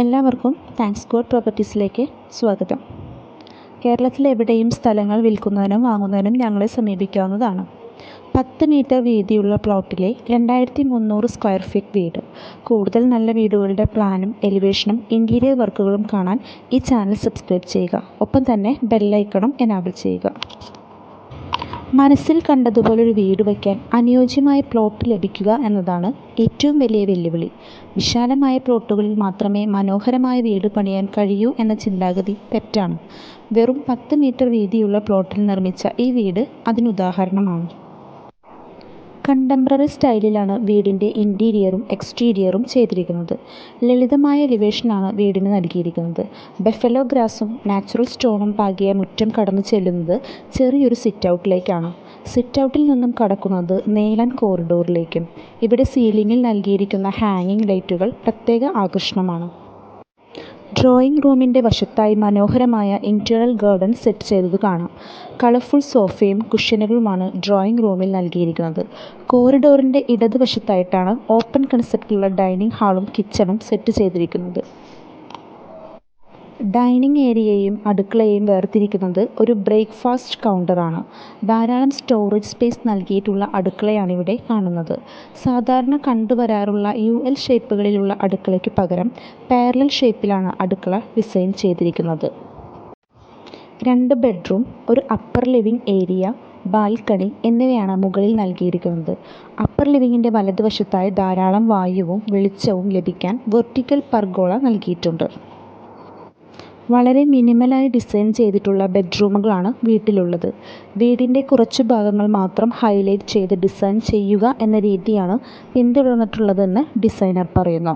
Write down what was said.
എല്ലാവർക്കും thanks God പ്രോപ്പർട്ടീസിലേക്ക് സ്വാഗതം. കേരളത്തിലെ എവിടെയും സ്ഥലങ്ങൾ വിൽക്കുന്നതിനും വാങ്ങുന്നതിനും ഞങ്ങളെ സമീപിക്കാവുന്നതാണ്. പത്ത് മീറ്റർ വീതിയുള്ള പ്ലോട്ടിലെ രണ്ടായിരത്തി മുന്നൂറ് സ്ക്വയർ ഫീറ്റ് വീട്. കൂടുതൽ നല്ല വീടുകളുടെ പ്ലാനും എലിവേഷനും ഇന്റീരിയർ വർക്കുകളും കാണാൻ ഈ ചാനൽ സബ്സ്ക്രൈബ് ചെയ്യുക. ഒപ്പം തന്നെ ബെല്ലൈക്കണും എനാബിൾ ചെയ്യുക. മനസ്സിൽ കണ്ടതുപോലൊരു വീട് വയ്ക്കാൻ അനുയോജ്യമായ പ്ലോട്ട് ലഭിക്കുക എന്നതാണ് ഏറ്റവും വലിയ വെല്ലുവിളി. വിശാലമായ പ്ലോട്ടുകളിൽ മാത്രമേ മനോഹരമായ വീട് പണിയാൻ കഴിയൂ എന്ന ചിന്താഗതി തെറ്റാണ്. വെറും പത്ത് മീറ്റർ വീതിയുള്ള പ്ലോട്ടിൽ നിർമ്മിച്ച ഈ വീട് അതിനുദാഹരണമാണ് കണ്ടംപററി സ്റ്റൈലിലാണ് വീടിന്റെ ഇന്റീരിയറും എക്സ്റ്റീരിയറും ചെയ്തിരിക്കുന്നത്. ലളിതമായ ലിവേഷനാണ് വീടിന് നൽകിയിരിക്കുന്നത്. ബെഫലോ ഗ്രാസും നാച്ചുറൽ സ്റ്റോണും പാകിയ മുറ്റം കടന്നു ചെല്ലുന്നത് ചെറിയൊരു സിറ്റ് ഔട്ടിലേക്കാണ് സിറ്റ് ഔട്ടിൽ നിന്നും കടക്കുന്നത് നീളൻ കോറിഡോറിലേക്കും ഇവിടെ സീലിംഗിൽ നൽകിയിരിക്കുന്ന ഹാങ്ങിങ് ലൈറ്റുകൾ പ്രത്യേക ആകർഷണമാണ്. ഡ്രോയിങ് റൂമിന്റെ വശത്തായി മനോഹരമായ ഇന്റേണൽ ഗാർഡൻ സെറ്റ് ചെയ്തത് കാണാം. കളർഫുൾ സോഫയും കുഷ്യനുകളുമാണ് ഡ്രോയിംഗ് റൂമിൽ നൽകിയിരിക്കുന്നത്. കോറിഡോറിന്റെ ഇടതുവശത്തായിട്ടാണ് ഓപ്പൺ കൺസെപ്റ്റുള്ള ഡൈനിങ് ഹാളും കിച്ചണും സെറ്റ് ചെയ്തിരിക്കുന്നത്. ഡൈനിങ് ഏരിയയും അടുക്കളയും വേർതിരിക്കുന്നത് ഒരു ബ്രേക്ക്ഫാസ്റ്റ് കൗണ്ടറാണ്. ധാരാളം സ്റ്റോറേജ് സ്പേസ് നൽകിയിട്ടുള്ള അടുക്കളയാണിവിടെ കാണുന്നത്. സാധാരണ കണ്ടുവരാറുള്ള യു എൽ ഷേപ്പുകളിലുള്ള അടുക്കളയ്ക്ക് പകരം പാരലൽ ഷേപ്പിലാണ് അടുക്കള ഡിസൈൻ ചെയ്തിരിക്കുന്നത്. രണ്ട് ബെഡ്റൂം ഒരു അപ്പർ ലിവിംഗ് ഏരിയ ബാൽക്കണി എന്നിവയാണ് മുകളിൽ നൽകിയിരിക്കുന്നത്. അപ്പർ ലിവിങ്ങിന്റെ വലതുവശത്തായി ധാരാളം വായുവും വെളിച്ചവും ലഭിക്കാൻ വെർട്ടിക്കൽ പർഗോള നൽകിയിട്ടുണ്ട്. വളരെ മിനിമലായി ഡിസൈൻ ചെയ്തിട്ടുള്ള ബെഡ്റൂമുകളാണ് വീട്ടിലുള്ളത്. വീടിന്റെ കുറച്ച് ഭാഗങ്ങൾ മാത്രം ഹൈലൈറ്റ് ചെയ്ത് ഡിസൈൻ ചെയ്യുക എന്ന രീതിയാണ് പിന്തുടർന്നിട്ടുള്ളതെന്ന് ഡിസൈനർ പറയുന്നു.